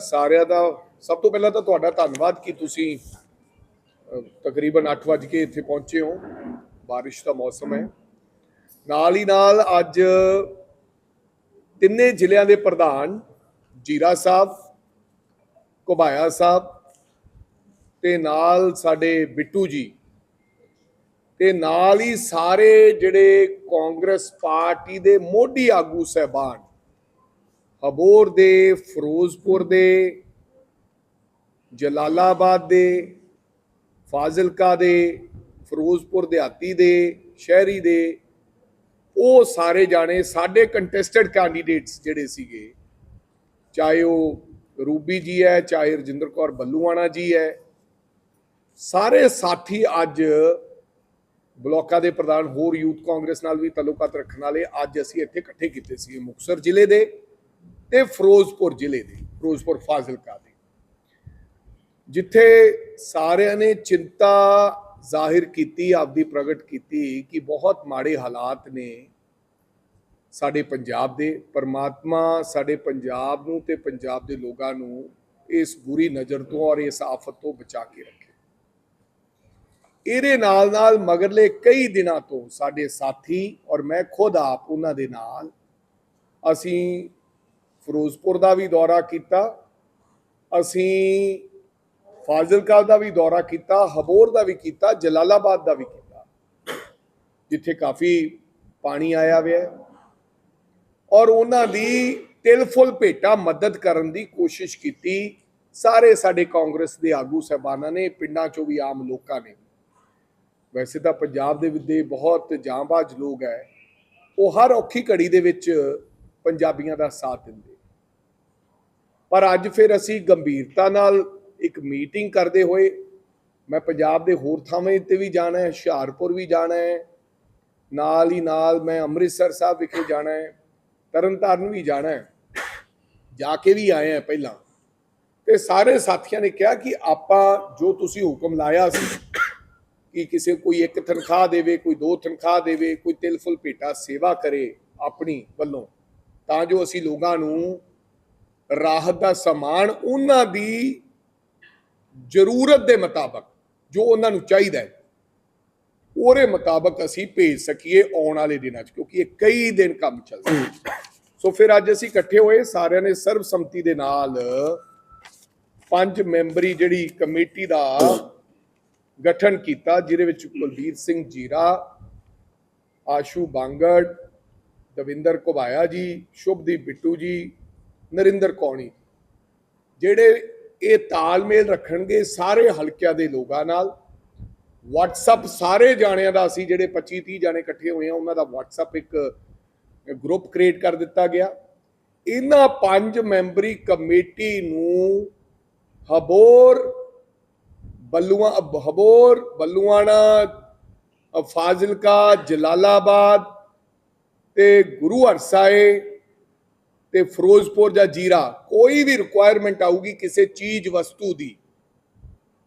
ਸਾਰਿਆਂ ਦਾ ਸਭ ਤੋਂ ਪਹਿਲਾਂ ਤਾਂ ਤੁਹਾਡਾ ਧੰਨਵਾਦ ਕਿ ਤੁਸੀਂ ਤਕਰੀਬਨ 8 ਵਜੇ ਕੇ ਇੱਥੇ ਪਹੁੰਚੇ ਹੋ। ਬਾਰਿਸ਼ ਦਾ ਮੌਸਮ ਹੈ। ਨਾਲ ਹੀ ਨਾਲ ਅੱਜ ਤਿੰਨੇ ਜ਼ਿਲ੍ਹਿਆਂ ਦੇ ਪ੍ਰਧਾਨ ਜੀਰਾ ਸਾਹਿਬ, ਘੁਬਾਇਆ ਸਾਹਿਬ ਤੇ ਨਾਲ ਸਾਡੇ ਬਿੱਟੂ ਜੀ। ਤੇ ਨਾਲ ਹੀ ਸਾਰੇ ਜਿਹੜੇ ਕਾਂਗਰਸ ਪਾਰਟੀ ਦੇ ਮੋਢੀ ਆਗੂ ਸਹਿਬਾਨ ਹਬੋਰ ਦੇ, ਫਿਰੋਜ਼ਪੁਰ ਦੇ, ਜਲਾਲਾਬਾਦ ਦੇ, ਫਾਜ਼ਿਲਕਾ ਦੇ, ਫਿਰੋਜ਼ਪੁਰ ਦਿਹਾਤੀ ਦੇ, ਸ਼ਹਿਰੀ ਦੇ, ਉਹ ਸਾਰੇ ਜਾਣੇ ਸਾਡੇ ਕੰਟੈਸਟਡ ਕੈਂਡੀਡੇਟਸ ਜਿਹੜੇ ਸੀਗੇ, ਚਾਹੇ ਉਹ ਰੂਬੀ ਜੀ ਹੈ, ਚਾਹੇ ਰਜਿੰਦਰ ਕੌਰ ਬੱਲੂਆਣਾ ਜੀ ਹੈ, ਸਾਰੇ ਸਾਥੀ ਅੱਜ ਬਲਾਕਾਂ ਦੇ ਪ੍ਰਧਾਨ ਹੋਰ ਯੂਥ ਕਾਂਗਰਸ ਨਾਲ ਵੀ ਤਾਲੁਕਾਤ ਰੱਖਣ ਵਾਲੇ ਅੱਜ ਅਸੀਂ ਇੱਥੇ ਇਕੱਠੇ ਕੀਤੇ ਸੀ ਮੁਕਸਰ ਜ਼ਿਲ੍ਹੇ ਦੇ। ਤੇ ਫਿਰੋਜ਼ਪੁਰ ਜ਼ਿਲ੍ਹੇ ਦੇ, ਫਿਰੋਜ਼ਪੁਰ ਫਾਜ਼ਿਲਕਾ ਦੇ। ਜਿੱਥੇ ਸਾਰਿਆਂ ਨੇ ਚਿੰਤਾ ਜ਼ਾਹਿਰ ਕੀਤੀ, ਆਪਦੀ ਪ੍ਰਗਟ ਕੀਤੀ ਕਿ ਬਹੁਤ ਮਾੜੇ ਹਾਲਾਤ ਨੇ ਸਾਡੇ ਪੰਜਾਬ ਦੇ। ਪਰਮਾਤਮਾ ਸਾਡੇ ਪੰਜਾਬ ਨੂੰ ਤੇ ਪੰਜਾਬ ਦੇ ਲੋਕਾਂ ਨੂੰ ਇਸ ਬੁਰੀ ਨਜ਼ਰ ਤੋਂ ਔਰ ਇਸ ਆਫਤ ਤੋਂ ਬਚਾ ਕੇ ਰੱਖੇ। ਇਹਦੇ ਨਾਲ ਨਾਲ ਮਗਰਲੇ ਕਈ ਦਿਨਾਂ ਤੋਂ ਸਾਡੇ ਸਾਥੀ ਔਰ ਮੈਂ ਖੁਦ ਆਪ ਉਹਨਾਂ ਦੇ ਨਾਲ ਅਸੀਂ ਫਿਰੋਜ਼ਪੁਰ ਦਾ ਵੀ ਦੌਰਾ ਕੀਤਾ, ਅਸੀਂ ਫਾਜ਼ਿਲਕਾ ਦਾ ਵੀ ਦੌਰਾ ਕੀਤਾ, ਹਬੋਰ ਦਾ ਵੀ ਕੀਤਾ, ਜਲਾਲਾਬਾਦ ਦਾ ਵੀ ਕੀਤਾ, ਜਿੱਥੇ ਕਾਫੀ ਪਾਣੀ ਆਇਆ ਹੋਇਆ ਔਰ ਉਹਨਾਂ ਦੀ ਤਿਲਫੁਲ ਭੇਟਾ ਮਦਦ ਕਰਨ ਦੀ ਕੋਸ਼ਿਸ਼ ਕੀਤੀ, ਸਾਰੇ ਸਾਡੇ ਕਾਂਗਰਸ ਦੇ ਆਗੂ ਸਹਿਬਾਨਾਂ ਨੇ, ਪਿੰਡਾਂ ਚੋਂ ਵੀ ਆਮ ਲੋਕਾਂ ਨੇ। ਵੈਸੇ ਤਾਂ ਪੰਜਾਬ ਦੇ ਵਿੱਦੇ ਬਹੁਤ ਜਾਂਬਾਜ਼ ਲੋਕ ਹੈ। ਉਹ ਹਰ ਔਖੀ ਘੜੀ ਦੇ ਵਿੱਚ ਪੰਜਾਬੀਆਂ ਦਾ ਸਾਥ ਦਿੰਦੇ। ਪਰ ਅੱਜ ਫਿਰ ਅਸੀਂ ਗੰਭੀਰਤਾ ਨਾਲ ਇੱਕ ਮੀਟਿੰਗ ਕਰਦੇ ਹੋਏ ਮੈਂ ਪੰਜਾਬ ਦੇ ਹੋਰ ਥਾਵਾਂ ਤੇ ਵੀ ਜਾਣਾ ਹੈ, ਹੁਸ਼ਿਆਰਪੁਰ ਵੀ ਜਾਣਾ ਹੈ, ਨਾਲ ਹੀ ਨਾਲ ਮੈਂ ਅੰਮ੍ਰਿਤਸਰ ਸਾਹਿਬ ਵਿਖੇ ਜਾਣਾ ਹੈ, ਤਰਨਤਾਰਨ ਵੀ ਜਾਣਾ ਹੈ, ਜਾ ਕੇ ਵੀ ਆਏ ਆ ਪਹਿਲਾਂ। ਤੇ ਸਾਰੇ ਸਾਥੀਆਂ ਨੇ ਕਿਹਾ ਕਿ ਆਪਾਂ ਜੋ ਤੁਸੀਂ ਹੁਕਮ ਲਾਇਆ ਸੀ ਕਿ ਕਿਸੇ ਕੋਈ ਇੱਕ ਤਨਖਾਹ ਦੇਵੇ, ਕੋਈ ਦੋ ਤਨਖਾਹ ਦੇਵੇ, ਕੋਈ ਤਿਲਫੁਲ ਭੇਟਾ ਸੇਵਾ ਕਰੇ ਆਪਣੀ ਵੱਲੋਂ ਤਾਂ ਜੋ ਅਸੀਂ ਲੋਕਾਂ ਨੂੰ ਰਾਹਤ ਦਾ ਸਮਾਨ ਉਹਨਾਂ ਦੀ ਜ਼ਰੂਰਤ ਦੇ ਮੁਤਾਬਕ ਜੋ ਉਹਨਾਂ ਨੂੰ ਚਾਹੀਦਾ ਹੈ, ਉਹਦੇ ਮੁਤਾਬਕ ਅਸੀਂ ਭੇਜ ਸਕੀਏ ਆਉਣ ਵਾਲੇ ਦਿਨਾਂ 'ਚ, ਕਿਉਂਕਿ ਇਹ ਕਈ ਦਿਨ ਕੰਮ ਚੱਲਦਾ ਸੋ ਫਿਰ ਅੱਜ ਅਸੀਂ ਇਕੱਠੇ ਹੋਏ, ਸਾਰਿਆਂ ਨੇ ਸਰਬਸੰਮਤੀ ਦੇ ਨਾਲ ਪੰਜ ਮੈਂਬਰੀ ਜਿਹੜੀ ਕਮੇਟੀ ਦਾ ਗਠਨ ਕੀਤਾ, ਜਿਹਦੇ ਵਿੱਚ ਕੁਲਦੀਪ ਸਿੰਘ ਜੀਰਾ, ਆਸ਼ੂ ਬਾਂਗੜ ਦਵਿੰਦਰ ਕੁਬਾਇਆ ਜੀ, ਸ਼ੁਭਦੀਪ ਬਿੱਟੂ ਜੀ, ਨਰਿੰਦਰ ਕੌਣੀ। ਜਿਹੜੇ ਇਹ ਤਾਲਮੇਲ ਰੱਖਣਗੇ ਸਾਰੇ ਹਲਕਿਆਂ ਦੇ ਲੋਕਾਂ ਨਾਲ। WhatsApp ਸਾਰੇ ਜਾਣਿਆਂ ਦਾ ਅਸੀਂ ਜਿਹੜੇ 25 30 ਜਾਣੇ ਇਕੱਠੇ ਹੋਏ ਆ, ਉਹਨਾਂ ਦਾ WhatsApp ਇੱਕ ਗਰੁੱਪ ਕ੍ਰੀਏਟ ਕਰ ਦਿੱਤਾ ਗਿਆ। ਇਹਨਾਂ ਪੰਜ ਮੈਂਬਰੀ ਕਮੇਟੀ ਨੂੰ ਹਬੋਰ, ਬੱਲੂਆ, ਹਬੋਰ, ਬੱਲੂਆਣਾ, ਫਾਜ਼ਿਲਕਾ, ਜਲਾਲਾਬਾਦ ਤੇ ਗੁਰੂ ਹਰਸਾਏ ਤੇ ਫਿਰੋਜ਼ਪੁਰ ਜਾਂ ਜੀਰਾ, ਕੋਈ ਵੀ ਰਿਕੁਆਇਰਮੈਂਟ ਆਊਗੀ ਕਿਸੇ ਚੀਜ਼, ਵਸਤੂ ਦੀ,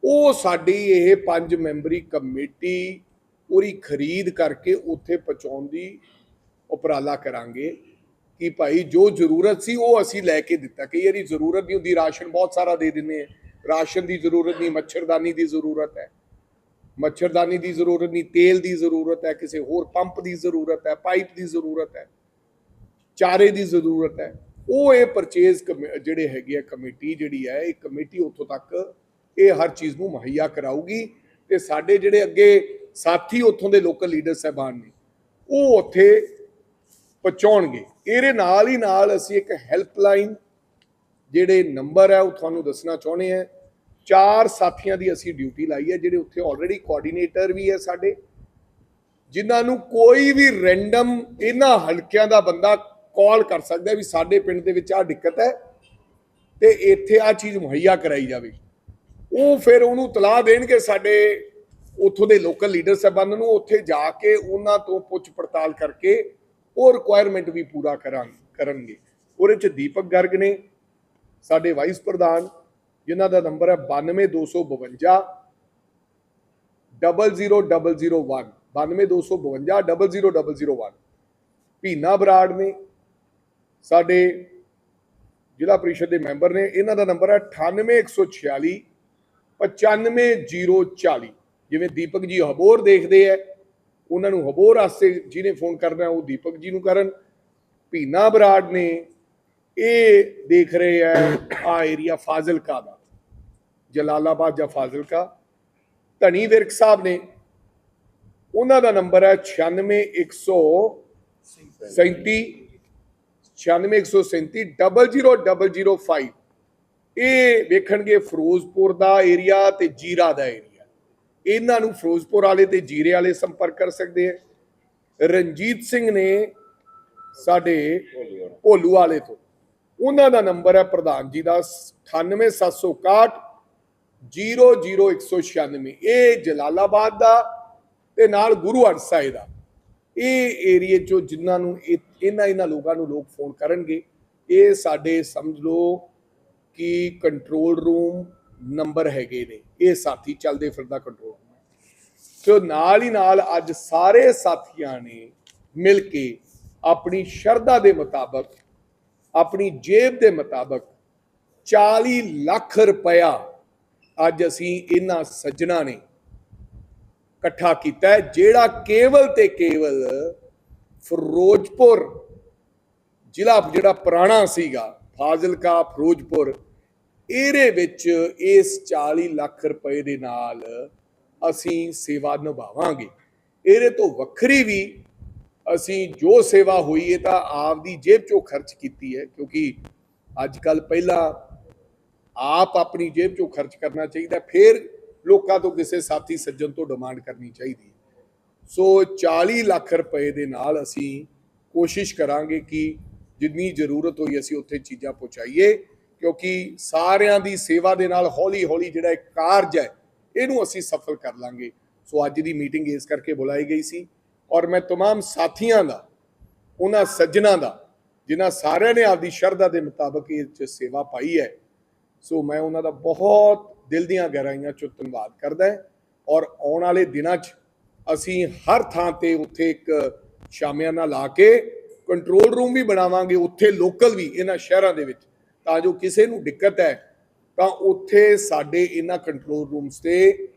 ਉਹ ਸਾਡੀ ਇਹ ਪੰਜ ਮੈਂਬਰੀ ਕਮੇਟੀ ਪੂਰੀ ਖਰੀਦ ਕਰਕੇ ਉੱਥੇ ਪਹੁੰਚਾਉਣ ਦੀ ਉਪਰਾਲਾ ਕਰਾਂਗੇ ਕਿ ਭਾਈ ਜੋ ਜ਼ਰੂਰਤ ਸੀ ਉਹ ਅਸੀਂ ਲੈ ਕੇ ਦਿੱਤਾ। ਕਈ ਵਾਰੀ ਜ਼ਰੂਰਤ ਨਹੀਂ ਹੁੰਦੀ, ਰਾਸ਼ਨ ਬਹੁਤ ਸਾਰਾ ਦੇ ਦਿੰਦੇ ਆ। ਰਾਸ਼ਨ ਦੀ ਜ਼ਰੂਰਤ ਨਹੀਂ, ਮੱਛਰਦਾਨੀ ਦੀ ਜ਼ਰੂਰਤ ਹੈ। ਮੱਛਰਦਾਨੀ ਦੀ ਜ਼ਰੂਰਤ ਨਹੀਂ, ਤੇਲ ਦੀ ਜ਼ਰੂਰਤ ਹੈ, ਕਿਸੇ ਹੋਰ ਪੰਪ ਦੀ ਜ਼ਰੂਰਤ ਹੈ, ਪਾਈਪ ਦੀ ਜ਼ਰੂਰਤ ਹੈ, ਚਾਰੇ ਦੀ ਜ਼ਰੂਰਤ ਹੈ। ਉਹ ਇਹ ਪਰਚੇਜ਼ ਜਿਹੜੇ ਹੈਗੇ ਆ ਕਮੇਟੀ ਜਿਹੜੀ ਹੈ, ਇਹ ਕਮੇਟੀ ਉੱਥੋਂ ਤੱਕ ਇਹ ਹਰ ਚੀਜ਼ ਨੂੰ ਮੁਹੱਈਆ ਕਰਾਊਗੀ ਤੇ ਸਾਡੇ ਜਿਹੜੇ ਅੱਗੇ ਸਾਥੀ ਉੱਥੋਂ ਦੇ ਲੋਕਲ ਲੀਡਰ ਸਹਿਬਾਨ ਨੇ, ਉਹ ਉੱਥੇ ਪਹੁੰਚਾਉਣਗੇ। ਇਹਦੇ ਨਾਲ ਹੀ ਨਾਲ ਅਸੀਂ ਇੱਕ ਹੈਲਪਲਾਈਨ ਜਿਹੜੇ ਨੰਬਰ ਹੈ, ਉਹ ਤੁਹਾਨੂੰ ਦੱਸਣਾ ਚਾਹੁੰਦੇ ਆ ਚਾਰ ਸਾਥੀਆਂ ਦੀ ਅਸੀਂ ਡਿਊਟੀ ਲਾਈ ਹੈ, ਜਿਹੜੇ ਉੱਥੇ ਆਲਰੇਡੀ ਕੋਆਰਡੀਨੇਟਰ ਵੀ ਹੈ ਸਾਡੇ, ਜਿਨ੍ਹਾਂ ਨੂੰ ਕੋਈ ਵੀ ਰੈਂਡਮ ਇਹਨਾਂ ਹਲਕਿਆਂ ਦਾ ਬੰਦਾ ਕਾਲ ਕਰ ਸਕਦਾ ਵੀ ਸਾਡੇ ਪਿੰਡ ਦੇ ਵਿੱਚ ਆਹ ਦਿੱਕਤ ਹੈ ਤੇ ਇੱਥੇ ਆ ਚੀਜ਼ ਮੁਹੱਈਆ ਕਰਾਈ ਜਾਵੇ। ਉਹ ਫਿਰ ਉਹਨੂੰ ਤਲਾਹ ਦੇਣਗੇ ਸਾਡੇ ਉੱਥੋਂ ਦੇ ਲੋਕਲ ਲੀਡਰ ਸਾਹਿਬਾਨ ਨੂੰ, ਉੱਥੇ ਜਾ ਕੇ ਉਹਨਾਂ ਤੋਂ ਪੁੱਛ ਪੜਤਾਲ ਕਰਕੇ ਉਹ ਰਿਕੁਆਇਰਮੈਂਟ ਵੀ ਪੂਰਾ ਕਰਾਂ, ਕਰਨਗੇ। ਉਹਦੇ ਚ ਦੀਪਕ ਗਰਗ ਨੇ, ਸਾਡੇ ਵਾਈਸ ਪ੍ਰਧਾਨ ਜਿਨ੍ਹਾਂ ਦਾ ਨੰਬਰ ਹੈ 92252 00001 92252 00001 ਭੀਨਾ ਬਰਾੜ ਨੇ, ਸਾਡੇ ਜ਼ਿਲ੍ਹਾ ਪ੍ਰੀਸ਼ਦ ਦੇ ਮੈਂਬਰ ਨੇ, ਇਹਨਾਂ ਦਾ ਨੰਬਰ ਹੈ 98146 95040 ਜਿਵੇਂ ਦੀਪਕ ਜੀ ਹਬੋਰ ਦੇਖਦੇ ਆ ਉਹਨਾਂ ਨੂੰ ਹਬੋਰ ਵਾਸਤੇ ਜਿਹਨੇ ਫੋਨ ਕਰਨਾ, ਉਹ ਦੀਪਕ ਜੀ ਨੂੰ ਕਰਨ। ਭੀਨਾ ਬਰਾੜ ਨੇ, ਇਹ ਦੇਖ ਰਹੇ ਆ ਆ ਏਰੀਆ ਫਾਜ਼ਿਲਕਾ ਦਾ। ਜਲਾਲਾਬਾਦ ਜਾਂ ਫਾਜ਼ਿਲਕਾ। ਧਨੀ ਵਿਰਕ ਸਾਹਿਬ ਨੇ ਉਹਨਾਂ ਦਾ ਨੰਬਰ ਹੈ 96137 96137 00005 ਇਹ ਵੇਖਣਗੇ ਫਿਰੋਜ਼ਪੁਰ ਦਾ ਏਰੀਆ ਤੇ ਜੀਰਾ ਦਾ ਏਰੀਆ ਇਹਨਾਂ ਨੂੰ ਫਿਰੋਜ਼ਪੁਰ ਵਾਲੇ ਤੇ ਜੀਰੇ ਵਾਲੇ ਸੰਪਰਕ ਕਰ ਸਕਦੇ ਆ ਰਣਜੀਤ ਸਿੰਘ ਨੇ ਸਾਡੇ ਭੋਲੂ ਵਾਲੇ ਤੋਂ। ਉਹਨਾਂ ਦਾ ਨੰਬਰ ਹੈ ਪ੍ਰਧਾਨ ਜੀ ਦਾ 98761 00196 ਇਹ ਜਲਾਲਾਬਾਦ ਦਾ ਤੇ ਨਾਲ ਗੁਰੂ ਹਰਸਾਏ ਦਾ। ਇਹ ਏਰੀਏ ਚੋਂ ਜਿਨ੍ਹਾਂ ਨੂੰ ਇਹ- ਇਹਨਾਂ ਇਹਨਾਂ ਲੋਕਾਂ ਨੂੰ ਲੋਕ ਫੋਨ ਕਰਨਗੇ, ਇਹ ਸਾਡੇ ਸਮਝ ਲਓ ਕਿ ਕੰਟਰੋਲ ਰੂਮ ਨੰਬਰ ਹੈਗੇ ਨੇ। ਇਹ ਸਾਥੀ ਚੱਲਦੇ ਫਿਰਦਾ ਕੰਟਰੋਲ ਰੂਮ ਸੋ ਨਾਲ ਹੀ ਨਾਲ ਅੱਜ ਸਾਰੇ ਸਾਥੀਆਂ ਨੇ ਮਿਲ ਕੇ ਆਪਣੀ ਸ਼ਰਧਾ ਦੇ ਮੁਤਾਬਕ, ਆਪਣੀ ਜੇਬ ਦੇ ਮੁਤਾਬਕ 40 ਲੱਖ ਰੁਪਇਆ ਅੱਜ ਅਸੀਂ ਇਹਨਾਂ ਸੱਜਣਾ ਨੇ ਇਕੱਠਾ ਕੀਤਾ ਜਿਹੜਾ ਕੇਵਲ ਤੇ ਕੇਵਲ ਫਿਰੋਜ਼ਪੁਰ ਜ਼ਿਲ੍ਹਾ ਜਿਹੜਾ ਪੁਰਾਣਾ ਸੀਗਾ, ਫਾਜ਼ਿਲਕਾ ਫਿਰੋਜ਼ਪੁਰ, ਇਹਦੇ ਵਿੱਚ ਇਸ 40 ਲੱਖ ਰੁਪਏ ਦੇ ਨਾਲ ਅਸੀਂ ਸੇਵਾ ਨਿਭਾਵਾਂਗੇ। ਇਹਦੇ ਤੋਂ ਵੱਖਰੀ ਵੀ ਅਸੀਂ ਜੋ ਸੇਵਾ ਹੋਈ, ਇਹ ਤਾਂ ਆਪਦੀ ਜੇਬ ਚੋਂ ਖਰਚ ਕੀਤੀ ਹੈ, ਕਿਉਂਕਿ ਅੱਜ ਕੱਲ ਪਹਿਲਾਂ ਆਪ ਆਪਣੀ ਜੇਬ ਚੋਂ ਖਰਚ ਕਰਨਾ ਚਾਹੀਦਾ ਫਿਰ ਲੋਕਾਂ ਤੋਂ ਕਿਸੇ ਸਾਥੀ ਸੱਜਣ ਤੋਂ ਡਿਮਾਂਡ ਕਰਨੀ ਚਾਹੀਦੀ ਹੈ ਸੋ 40 ਲੱਖ ਰੁਪਏ ਦੇ ਨਾਲ ਅਸੀਂ ਕੋਸ਼ਿਸ਼ ਕਰਾਂਗੇ ਕਿ ਜਿੰਨੀ ਜ਼ਰੂਰਤ ਹੋਈ ਅਸੀਂ ਉੱਥੇ ਚੀਜ਼ਾਂ ਪਹੁੰਚਾਈਏ ਕਿਉਂਕਿ ਸਾਰਿਆਂ ਦੀ ਸੇਵਾ ਦੇ ਨਾਲ ਹੌਲੀ ਹੌਲੀ ਜਿਹੜਾ ਇੱਕ ਕਾਰਜ ਹੈ ਇਹਨੂੰ ਅਸੀਂ ਸਫਲ ਕਰ ਲਾਂਗੇ ਸੋ ਅੱਜ ਦੀ ਮੀਟਿੰਗ ਇਸ ਕਰਕੇ ਬੁਲਾਈ ਗਈ ਸੀ ਔਰ ਮੈਂ तमाम ਸਾਥੀਆਂ ਦਾ ਉਹਨਾਂ ਸੱਜਣਾ ਦਾ ਜਿਨ੍ਹਾਂ ਸਾਰਿਆਂ ਨੇ ਆਪਦੀ ਸ਼ਰਧਾ ਦੇ ਮੁਤਾਬਕ ਇਹ 'ਚ ਸੇਵਾ ਪਾਈ ਹੈ ਸੋ ਮੈਂ ਉਹਨਾਂ ਦਾ ਬਹੁਤ ਦਿਲ ਦੀਆਂ ਗਹਿਰਾਈਆਂ ਚੋਂ ਧੰਨਵਾਦ ਕਰਦਾ ਹਾਂ ਔਰ ਆਉਣ ਵਾਲੇ ਦਿਨਾਂ 'ਚ ਅਸੀਂ ਹਰ ਥਾਂ ਤੇ ਉੱਥੇ ਇੱਕ ਸ਼ਾਮਿਆਨਾ ਲਾ ਕੇ ਕੰਟਰੋਲ ਰੂਮ ਵੀ ਬਣਾਵਾਂਗੇ, ਉੱਥੇ ਲੋਕਲ ਵੀ ਇਹਨਾਂ ਸ਼ਹਿਰਾਂ ਦੇ ਵਿੱਚ। ਤਾਂ ਜੋ ਕਿਸੇ ਨੂੰ ਦਿੱਕਤ ਹੈ, ਤਾਂ ਉੱਥੇ ਸਾਡੇ ਇਹਨਾਂ ਕੰਟਰੋਲ ਰੂਮਸ ਤੇ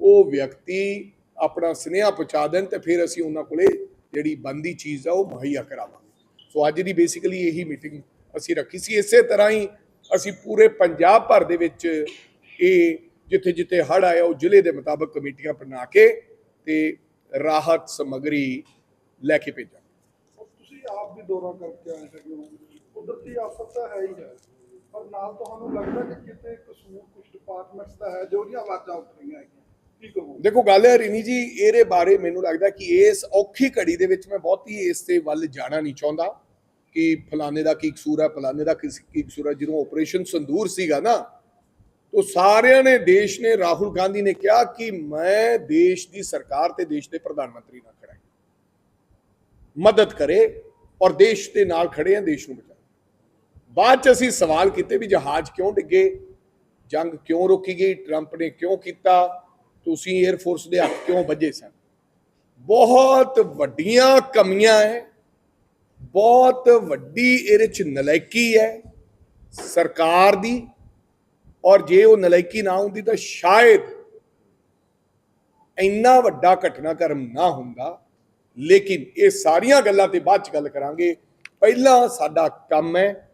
ਉਹ ਵਿਅਕਤੀ ਆਪਣਾ ਸੁਨੇਹਾ ਪਹੁੰਚਾ ਦੇਣ ਤੇ ਫਿਰ ਅਸੀਂ ਉਹਨਾਂ ਕੋਲੇ ਜਿਹੜੀ ਬੰਦੀ ਚੀਜ਼ ਆ ਉਹ ਮੁਹੱਈਆ ਕਰਾਵਾਂਗੇ। ਸੋ ਅੱਜ ਦੀ ਬੇਸਿਕਲੀ ਇਹੀ ਮੀਟਿੰਗ ਅਸੀਂ ਰੱਖੀ ਸੀ। ਇਸੇ ਤਰ੍ਹਾਂ ਹੀ ਅਸੀਂ ਪੂਰੇ ਪੰਜਾਬ ਭਰ ਦੇ ਵਿੱਚ ਇਹ ਜਿੱਥੇ ਜਿੱਥੇ ਹੜ ਆਇਆ ਉਹ ਜ਼ਿਲ੍ਹੇ ਦੇ ਮੁਤਾਬਕ ਕਮੇਟੀਆਂ ਬਣਾ ਕੇ ਤੇ ਰਾਹਤ ਸਮਗਰੀ ਲੈ ਕੇ ਭੇਜਾਂਗੇ। ਤੁਸੀਂ ਆਪ ਵੀ ਦੌਰਾ ਕਰਕੇ ਆਏ ਹੈਗੇ ਹੋ ਕੁਦਰਤੀ ਆਫਤ ਤਾਂ ਹੈ ਹੀ ਹੈ ਪਰ ਨਾਲ ਤੁਹਾਨੂੰ ਲੱਗਦਾ ਕਿ ਕਿਤੇ ਕਸੂਰ ਕੁਝ ਡਿਪਾਰਟਮੈਂਟਸ ਦਾ ਹੈ ਜੋ ਦੀਆਂ ਆਵਾਜ਼ਾਂ ਉੱਠ ਰਹੀਆਂ ਹੈਗੀਆਂ? ਕੀ ਕਹੋਗੇ? ਦੇਖੋ ਗੱਲ ਹੈ ਰਿਨੀ ਜੀ ਇਹਦੇ ਬਾਰੇ ਮੈਨੂੰ ਲੱਗਦਾ ਕਿ ਇਸ ਔਖੀ ਘੜੀ ਦੇ ਵਿੱਚ ਮੈਂ ਬਹੁਤੀ ਇਸ ਤੇ ਵੱਲ ਜਾਣਾ ਨਹੀਂ ਚਾਹੁੰਦਾ। ਕਿ ਫਲਾਣੇ ਦਾ ਕੀ ਕਸੂਰ ਹੈ ਫਲਾਣੇ ਦਾ ਕੀ ਕਸੂਰ ਹੈ ਜਦੋਂ ਆਪਰੇਸ਼ਨ ਸੰਦੂਰ ਸੀਗਾ ਨਾ, ਤੋ ਸਾਰਿਆਂ ਨੇ, ਦੇਸ਼ ਨੇ, ਰਾਹੁਲ ਗਾਂਧੀ ਨੇ ਕਿਹਾ ਕਿ ਮੈਂ ਦੇਸ਼ ਦੀ ਸਰਕਾਰ ਤੇ ਦੇਸ਼ ਦੇ ਪ੍ਰਧਾਨ ਮੰਤਰੀ ਨਾਲ ਖੜਾ ਮਦਦ ਕਰੇ ਔਰ ਦੇਸ਼ ਦੇ ਨਾਲ ਖੜੇ ਹਾਂ, ਦੇਸ਼ ਨੂੰ ਬਚਾਓ ਬਾਅਦ ਚ ਅਸੀਂ ਸਵਾਲ ਕੀਤੇ ਵੀ ਜਹਾਜ਼ ਕਿਉਂ ਡਿੱਗੇ? ਜੰਗ ਕਿਉਂ ਰੋਕੀ ਗਈ? ਟਰੰਪ ਨੇ ਕਿਉਂ ਕੀਤਾ? ਤੁਸੀਂ 에ਅਰ ਫੋਰਸ ਦੇ ਹੱਥ ਕਿਉਂ ਵੱਜੇ ਸਨ? ਬਹੁਤ ਵੱਡੀਆਂ ਕਮੀਆਂ ਹੈ ਬਹੁਤ ਵੱਡੀ ਇਹਦੇ ਚ ਨਲਾਇਕੀ ਹੈ ਸਰਕਾਰ ਦੀ, ਔਰ ਜੇ ਉਹ ਨਲਾਇਕੀ ਨਾ ਹੁੰਦੀ ਤਾਂ ਸ਼ਾਇਦ ਇੰਨਾ ਵੱਡਾ ਘਟਨਾਕ੍ਰਮ ਨਾ ਹੁੰਦਾ। ਲੇਕਿਨ ਇਹ ਸਾਰੀਆਂ ਗੱਲਾਂ ਤੇ ਬਾਅਦ ਚ ਗੱਲ ਕਰਾਂਗੇ। ਪਹਿਲਾਂ ਸਾਡਾ ਕੰਮ ਹੈ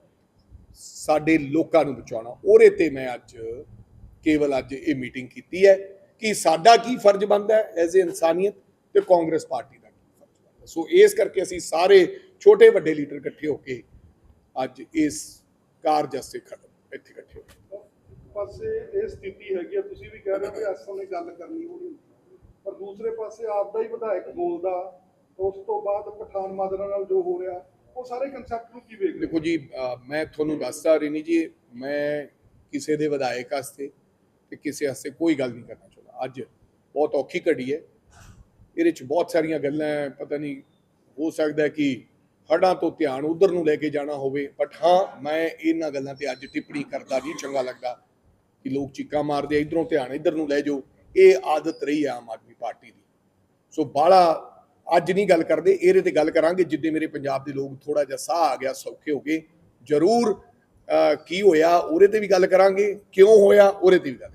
ਸਾਡੇ ਲੋਕਾਂ ਨੂੰ ਬਚਾਉਣਾ। ਉਹਦੇ ਤੇ ਮੈਂ ਅੱਜ ਕੇਵਲ ਅੱਜ ਇਹ ਮੀਟਿੰਗ ਕੀਤੀ ਹੈ ਕਿ ਸਾਡਾ ਕੀ ਫਰਜ਼ ਬਣਦਾ ਹੈ ਐਜ਼ ਏ ਇਨਸਾਨੀਅਤ ਤੇ ਕਾਂਗਰਸ ਪਾਰਟੀ ਦਾ। ਸੋ ਇਸ ਕਰਕੇ ਅਸੀਂ ਸਾਰੇ ਛੋਟੇ ਵੱਡੇ ਲੀਡਰ ਇਕੱਠੇ ਹੋ ਕੇ ਅੱਜ ਇਸ ਕਾਰਜ ਖੜੇ ਇੱਥੇ ਇਕੱਠੇ ਹੋਏ ਪਾਸੇ ਇਹ ਸਥਿਤੀ ਹੈਗੀ ਆ ਤੁਸੀਂ ਵੀ ਕਹਿ ਰਹੇ ਹੋ ਕਿ ਇਸ ਸਮੇਂ ਗੱਲ ਕਰਨੀ ਹੋਣੀ ਪਰ ਦੂਸਰੇ ਪਾਸੇ ਆਪ ਦਾ ਹੀ ਵਿਧਾਇਕ ਬੋਲਦਾ ਉਸ ਤੋਂ ਬਾਅਦ ਪਠਾਨ ਮਾਜਰਾ ਨਾਲ ਜੋ ਹੋ ਰਿਹਾ ਉਹ ਸਾਰੇ ਕਨਸੈਪਟ ਨੂੰ ਕੀ ਵੇਖਦੇ? ਦੇਖੋ ਜੀ ਮੈਂ ਤੁਹਾਨੂੰ ਦੱਸਦਾ ਰੇਨੀ ਜੀ ਮੈਂ ਕਿਸੇ ਦੇ ਵਿਧਾਇਕ ਵਾਸਤੇ ਤੇ ਕਿਸੇ ਵਾਸਤੇ ਕੋਈ ਗੱਲ ਨਹੀਂ ਕਰਨਾ ਚਾਹੁੰਦਾ। ਅੱਜ ਬਹੁਤ ਔਖੀ ਘੜੀ ਹੈ ਇਹਦੇ ਚ ਬਹੁਤ ਸਾਰੀਆਂ ਗੱਲਾਂ ਹੈ, ਪਤਾ ਨਹੀਂ ਹੋ ਸਕਦਾ ਕਿ ਹੜਾਂ ਤੋਂ ਧਿਆਨ ਉਧਰ ਨੂੰ ਲੈ ਕੇ ਜਾਣਾ ਹੋਵੇ ਬਟ ਹਾਂ ਮੈਂ ਇਹਨਾਂ ਗੱਲਾਂ ਤੇ ਅੱਜ ਟਿੱਪਣੀ ਕਰਦਾ ਨਹੀਂ ਚੰਗਾ ਲੱਗਦਾ ਕਿ ਲੋਕ ਚੀਕਾਂ ਮਾਰਦੇ ਇਧਰੋਂ ਧਿਆਨ ਇਧਰ ਨੂੰ ਲੈ ਜਾਓ ਇਹ ਆਦਤ ਰਹੀ ਹੈ ਆਮ ਆਦਮੀ ਪਾਰਟੀ ਦੀ। ਸੋ ਬਾਲਾ ਅੱਜ ਨਹੀਂ ਗੱਲ ਕਰਦੇ ਇਹਦੇ ਤੇ ਗੱਲ ਕਰਾਂਗੇ ਜਿੱਦੇ ਮੇਰੇ ਪੰਜਾਬ ਦੇ ਲੋਕ ਥੋੜਾ ਜਿਹਾ ਸਾਹ ਆ ਗਿਆ ਸੌਖੇ ਹੋ ਗਏ ਜ਼ਰੂਰ ਕੀ ਹੋਇਆ ਉਹਦੇ ਤੇ ਵੀ ਗੱਲ ਕਰਾਂਗੇ ਕਿਉਂ ਹੋਇਆ ਉਹਦੇ ਤੇ ਵੀ ਗੱਲ